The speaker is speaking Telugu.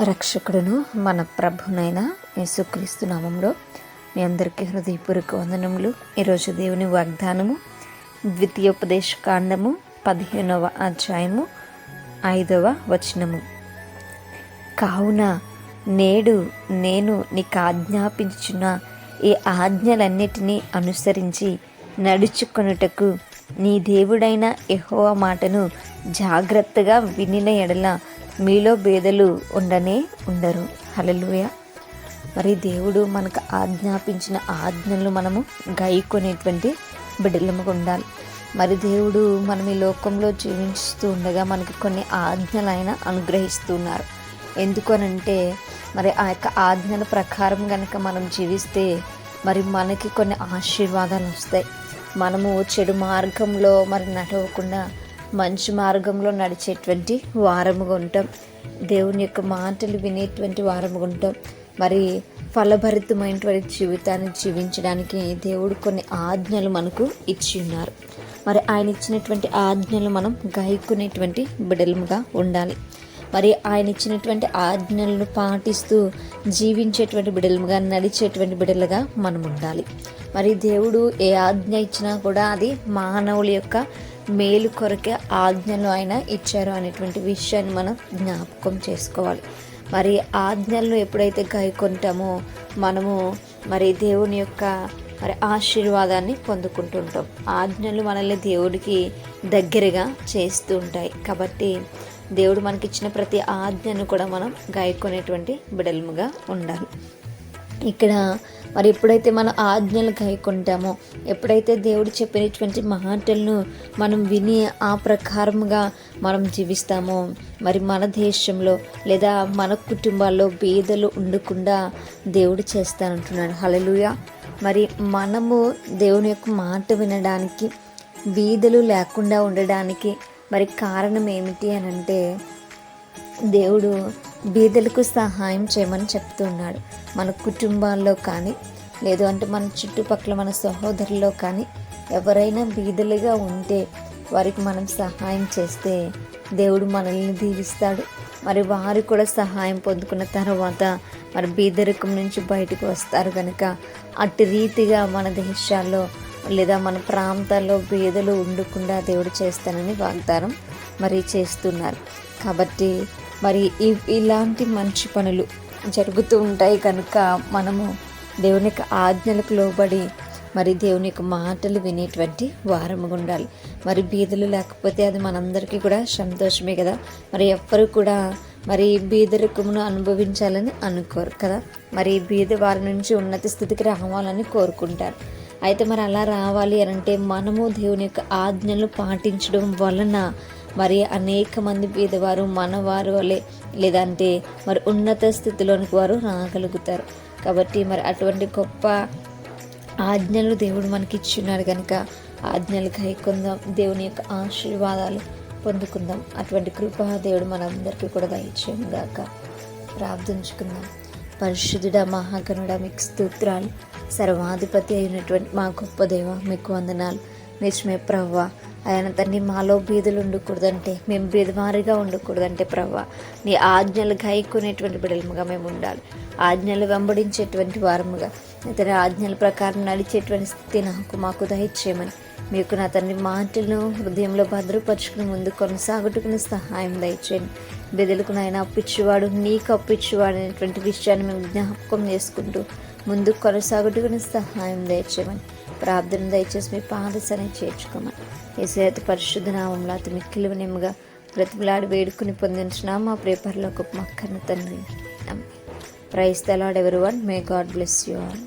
రక్షకుడును మన ప్రభునైన యేసుక్రీస్తు నామంలో మీ అందరికీ హృదయపూర్వక వందనములు. ఈరోజు దేవుని వాగ్దానము ద్వితీయోపదేశ కాండము పదిహేనవ అధ్యాయము ఐదవ వచనము. కావున నేడు నేను నీకు ఆజ్ఞాపించున్న ఈ ఆజ్ఞలన్నిటినీ అనుసరించి నడుచుకొనుటకు నీ దేవుడైన ఎహోవ మాటను జాగ్రత్తగా వినిన ఎడల మీలో బేదలు ఉండనే ఉండరు. హలలుయ మరి దేవుడు మనకు ఆజ్ఞాపించిన ఆజ్ఞలు మనము గైకొనేటువంటి బిడ్డలముగా ఉండాలి మరి దేవుడు మనం ఈ లోకంలో జీవిస్తూ ఉండగా మనకి కొన్ని ఆజ్ఞలు ఆయన అనుగ్రహిస్తున్నారు ఎందుకనంటే మరి ఆ యొక్క ఆజ్ఞల ప్రకారం కనుక మనం జీవిస్తే మరి మనకి కొన్ని ఆశీర్వాదాలు వస్తాయి. మనము చెడు మార్గంలో మరి నడవకుండా మంచి మార్గంలో నడిచేటువంటి వారముగా ఉంటాం. దేవుని యొక్క మాటలు వినేటువంటి వారముగా ఉంటాం. మరి ఫలభరితమైనటువంటి జీవితాన్ని జీవించడానికి దేవుడు కొన్ని ఆజ్ఞలు మనకు ఇచ్చి ఉన్నారు. మరి ఆయన ఇచ్చినటువంటి ఆజ్ఞలు మనం గాయకునేటువంటి బిడలముగా ఉండాలి. మరి ఆయన ఇచ్చినటువంటి ఆజ్ఞలను పాటిస్తూ జీవించేటువంటి బిడలుగా నడిచేటువంటి బిడలుగా మనం ఉండాలి మరి దేవుడు ఏ ఆజ్ఞ ఇచ్చినా కూడా అది మానవుల యొక్క మేలు కొరకే ఆజ్ఞలు ఆయన ఇచ్చారు అనేటువంటి విషయాన్ని మనం జ్ఞాపకం చేసుకోవాలి. మరి ఆజ్ఞలను ఎప్పుడైతే గాయకుంటామో మనము మరి దేవుని యొక్క మరి ఆశీర్వాదాన్ని పొందుకుంటుంటాం. ఆజ్ఞలు మనల్ని దేవుడికి దగ్గరగా చేస్తూ ఉంటాయి. కాబట్టి దేవుడు మనకిచ్చిన ప్రతి ఆజ్ఞను కూడా మనం గాయకునేటువంటి బిడలముగా ఉండాలి. ఇక్కడ మరి ఎప్పుడైతే మన ఆజ్ఞలు కైకుంటామో ఎప్పుడైతే దేవుడు చెప్పినటువంటి మాటలను మనం విని ఆ ప్రకారముగా మనం జీవిస్తామో మరి మన దేశంలో లేదా మన కుటుంబాల్లో బీదలు ఉండకుండా దేవుడు చేస్తానంటున్నాడు. హలలుయ మరి మనము దేవుని యొక్క మాట వినడానికి బీదలు లేకుండా ఉండడానికి మరి కారణం ఏమిటి అని అంటే దేవుడు బీదలకు సహాయం చేయమని చెప్తున్నాడు. మన కుటుంబాల్లో కానీ లేదు అంటే మన చుట్టుపక్కల మన సహోదరుల్లో కానీ ఎవరైనా బీదలుగా ఉంటే వారికి మనం సహాయం చేస్తే దేవుడు మనల్ని దీవిస్తాడు. మరి వారు కూడా సహాయం పొందుకున్న తర్వాత మరి బీదరికం నుంచి బయటకు వస్తారు కనుక అటు రీతిగా మన దేశాల్లో లేదా మన ప్రాంతాల్లో బీదలు ఉండకుండా దేవుడు చేస్తానని వాగ్దానం మరి చేస్తున్నారు. కాబట్టి మరి ఇలాంటి మంచి పనులు జరుగుతూ ఉంటాయి కనుక మనము దేవుని యొక్క ఆజ్ఞలకు లోబడి మరి దేవుని యొక్క మాటలు వినేటువంటి వారముగా ఉండాలి. మరి బీదలు లేకపోతే అది మనందరికీ కూడా సంతోషమే కదా. మరి ఎవ్వరు కూడా మరి బీదరికమును అనుభవించాలని అనుకోరు కదా. మరి బీద వారి నుంచి ఉన్నత స్థితికి రావాలని కోరుకుంటారు. అయితే మరి అలా రావాలి అని అంటే మనము దేవుని యొక్క ఆజ్ఞలు పాటించడం వలన మరి అనేక మంది పేదవారు మనవారు వలె లేదంటే మరి ఉన్నత స్థితిలోనికి వారు రాగలుగుతారు. కాబట్టి మరి అటువంటి గొప్ప ఆజ్ఞలు దేవుడు మనకి ఇచ్చున్నాడు కనుక ఆజ్ఞలు కైకొందాం. దేవుని యొక్క ఆశీర్వాదాలు పొందుకుందాం. అటువంటి కృప దేవుడు మనందరికీ కూడా దయచేయం గాక ప్రార్థించుకుందాం. పరిశుద్ధుడ మహాగణుడ మీకు స్తోత్రాలు. సర్వాధిపతి అయినటువంటి మా గొప్ప దేవ మీకు వందనాలు. నిజమే ప్రవ్వ ఆయన తండ్రి మాలో బీదులు ఉండకూడదంటే మేము బీదవారిగా ఉండకూడదంటే ప్రవ్వ నీ ఆజ్ఞలు గాయకునేటువంటి బిడలముగా మేము ఉండాలి. ఆజ్ఞలు వెంబడించేటువంటి వారముగా ఇతర ఆజ్ఞల ప్రకారం నడిచేటువంటి స్థితి నాకు మాకు దయచేయమని మీకు నా తండ్రి మాటలను హృదయంలో భద్రపరుచుకుని ముందు కొనసాగుటకుని సహాయం దయచేయండి. బెదలకు నాయన అప్పిచ్చేవాడు నీకు అప్పిచ్చేవాడు అనేటువంటి విషయాన్ని మేము జ్ఞాపకం చేసుకుంటూ ముందు కొనసాగుటకుని సహాయం దయచేయమని. ప్రార్థన దయచేసి మీ పాదసని చేర్చుకోమని. ఏసేత పరిశుద్ధ నామంలో అతి మిక్కిలు నిమ్మగా బ్రతిమలాడి వేడుకుని పొందించిన మా ప్రేపర్లో ఒక మక్కన తండ్రి. Praise the Lord everyone may God bless you all.